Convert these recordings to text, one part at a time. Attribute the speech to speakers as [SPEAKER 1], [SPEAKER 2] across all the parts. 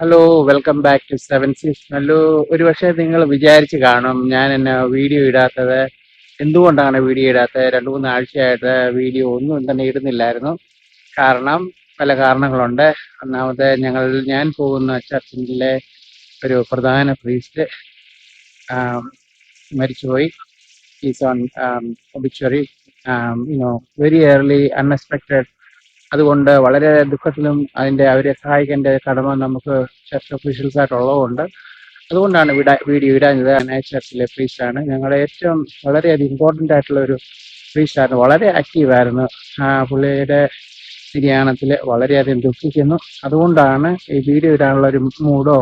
[SPEAKER 1] Hello welcome back to seven six hello ഒരു പക്ഷേ നിങ്ങൾ വിചാരിച്ച് കാണും ഞാൻ എന്നെ വീഡിയോ ഇടാത്തത്. എന്തുകൊണ്ടാണ് വീഡിയോ ഇടാത്തത്? രണ്ട് മൂന്ന് ആഴ്ചയായിട്ട് വീഡിയോ ഒന്നും തന്നെ ഇടുന്നില്ലായിരുന്നു. കാരണം പല കാരണങ്ങളുണ്ട്. ഒന്നാമത് ഞങ്ങൾ ഞാൻ പോകുന്ന ചർച്ചിലെ ഒരു പ്രധാന പ്രീസ്റ്റ് മരിച്ചുപോയി. Is on obituary you know very early unexpected അതുകൊണ്ട് വളരെ ദുഃഖത്തിലും അതിന്റെ അവരെ സഹായിക്കേണ്ട കടമ നമുക്ക് ചർച്ച് ഒഫീഷ്യൽസ് ആയിട്ടുള്ളതുകൊണ്ട് അതുകൊണ്ടാണ് വിടാ വീഡിയോ ഇടാഞ്ഞത് അനായ ചർച്ചിലെ പ്രീസ്റ്റാണ് ഞങ്ങളുടെ ഏറ്റവും വളരെയധികം ഇമ്പോർട്ടന്റ് ആയിട്ടുള്ള ഒരു പ്രീസ്റ്റാണ് വളരെ ആക്റ്റീവായിരുന്നു പുള്ളിയുടെ നിര്യാണത്തിൽ വളരെയധികം ദുഃഖിക്കുന്നു. അതുകൊണ്ടാണ് ഈ വീഡിയോ ഇടാനുള്ള ഒരു മൂഡോ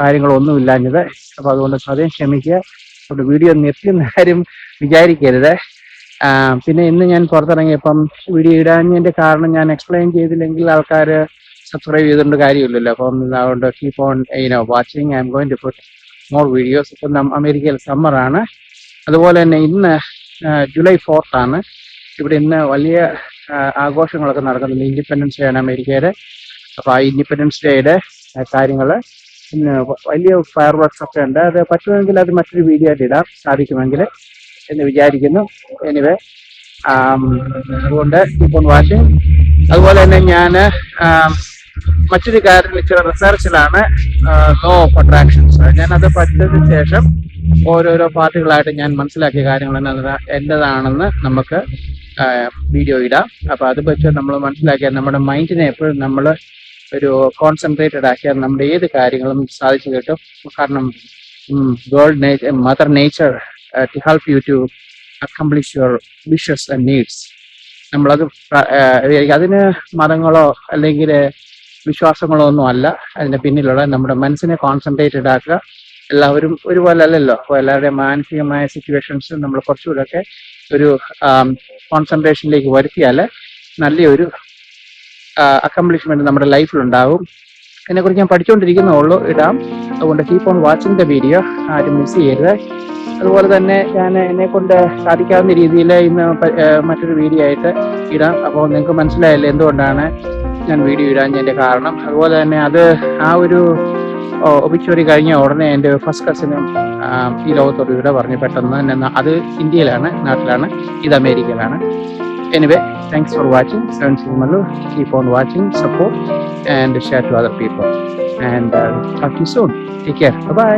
[SPEAKER 1] കാര്യങ്ങളോ ഒന്നും ഇല്ലാഞ്ഞത് അപ്പോൾ അതുകൊണ്ട് സ്വയം ക്ഷമിക്കുക. അതുകൊണ്ട് വീഡിയോ നിർത്തിയെന്ന കാര്യം വിചാരിക്കരുത്. പിന്നെ ഇന്ന് ഞാൻ പുറത്തിറങ്ങിയപ്പം വീഡിയോ ഇടാഞ്ഞതിന്റെ കാരണം ഞാൻ എക്സ്പ്ലെയിൻ ചെയ്തില്ലെങ്കിൽ ആൾക്കാർ സബ്സ്ക്രൈബ് ചെയ്തുകൊണ്ട് കാര്യമില്ലല്ലോ. അപ്പം അതുകൊണ്ട് keep on you know watching I'm going to put more videos ഇപ്പം അമേരിക്കയിൽ സമ്മറാണ് അതുപോലെ തന്നെ ഇന്ന് ജൂലൈ ഫോർത്താണ് ഇവിടെ ഇന്ന് വലിയ ആഘോഷങ്ങളൊക്കെ നടക്കുന്നുണ്ട്. ഇൻഡിപെൻഡൻസ് ഡേ ആണ് അമേരിക്കയുടെ. അപ്പോൾ ആ ഇൻഡിപെൻഡൻസ് ഡേയുടെ കാര്യങ്ങൾ വലിയ ഫയർ വർക്ക്സ് ഒക്കെ ഉണ്ട്. അത് പറ്റുമെങ്കിൽ അത് മറ്റൊരു വീഡിയോ ആയിട്ട് ഇടാം. സാധിക്കുമെങ്കിൽ എന്ന് വിചാരിക്കുന്നു. എനിവേ അതുകൊണ്ട് ഇപ്പോൾ വാച്ചിങ് അതുപോലെ തന്നെ ഞാൻ മറ്റൊരു കാര്യത്തിൽ ഇച്ചിരി റിസർച്ചിലാണ് നോ ഓഫ് അട്രാക്ഷൻസ് ഞാനത് പഠിച്ചതിന് ശേഷം ഓരോരോ പാർട്ടികളായിട്ട് ഞാൻ മനസ്സിലാക്കിയ കാര്യങ്ങൾ എന്നതാ- എന്റേതാണെന്ന് നമുക്ക് വീഡിയോ ഇടാം. അപ്പൊ അത് വെച്ച് നമ്മൾ മനസ്സിലാക്കിയാൽ നമ്മുടെ മൈൻഡിനെ എപ്പോഴും നമ്മൾ ഒരു കോൺസെൻട്രേറ്റഡ് ആക്കിയാൽ നമ്മുടെ ഏത് കാര്യങ്ങളും സാധിച്ചു കിട്ടും. കാരണം gold nature mother nature to help you to accomplish your wishes and needs നമ്മളത് അതിന് മതങ്ങളോ അല്ലെങ്കിൽ വിശ്വാസങ്ങളോ ഒന്നും അല്ല. അതിന്റെ പിന്നിലുള്ള നമ്മുടെ മനസ്സിനെ കോൺസെൻട്രേറ്റഡ് ആക്കുക. എല്ലാവരും ഒരുപോലെ അല്ലല്ലോ? അപ്പോൾ എല്ലാവരുടെയും മാനസികമായ സിറ്റുവേഷൻസ് നമ്മൾ കുറച്ചുകൂടെയൊക്കെ ഒരു കോൺസെൻട്രേഷനിലേക്ക് വരുത്തിയാൽ നല്ലൊരു അക്കംപ്ലിഷ്മെന്റ് നമ്മുടെ ലൈഫിൽ ഉണ്ടാവും ഇതിനെക്കുറിച്ച് ഞാൻ പഠിച്ചുകൊണ്ടിരിക്കുന്നേ ഉള്ളൂ. ഇടാം. അതുകൊണ്ട് keep on watching the video ആരും മിസ് ചെയ്യരുത്. അതുപോലെ തന്നെ ഞാൻ എന്നെ കൊണ്ട് സാധിക്കാവുന്ന രീതിയിൽ ഇന്ന് മറ്റൊരു വീഡിയോ ആയിട്ട് ഇടാം. അപ്പോൾ നിങ്ങൾക്ക് മനസ്സിലായല്ലോ എന്തുകൊണ്ടാണ് ഞാൻ വീഡിയോ ഇടാഞ്ഞതിന്റെ കാരണം. അതുപോലെ തന്നെ അത് ആ ഒരു ഒബിച്വറി കഴിഞ്ഞ ഉടനെ എന്റെ ഫസ്റ്റ് കസിനും ഈ ലോകത്തോട് ഇവിടെ പറഞ്ഞു പെട്ടെന്ന് തന്നെ അത് ഇന്ത്യയിലാണ് നാട്ടിലാണ് ഇത് അമേരിക്കയിലാണ്. Anyway thanks for watching seven സിനിമലു keep on watching support and share to other people and happy soon take care bye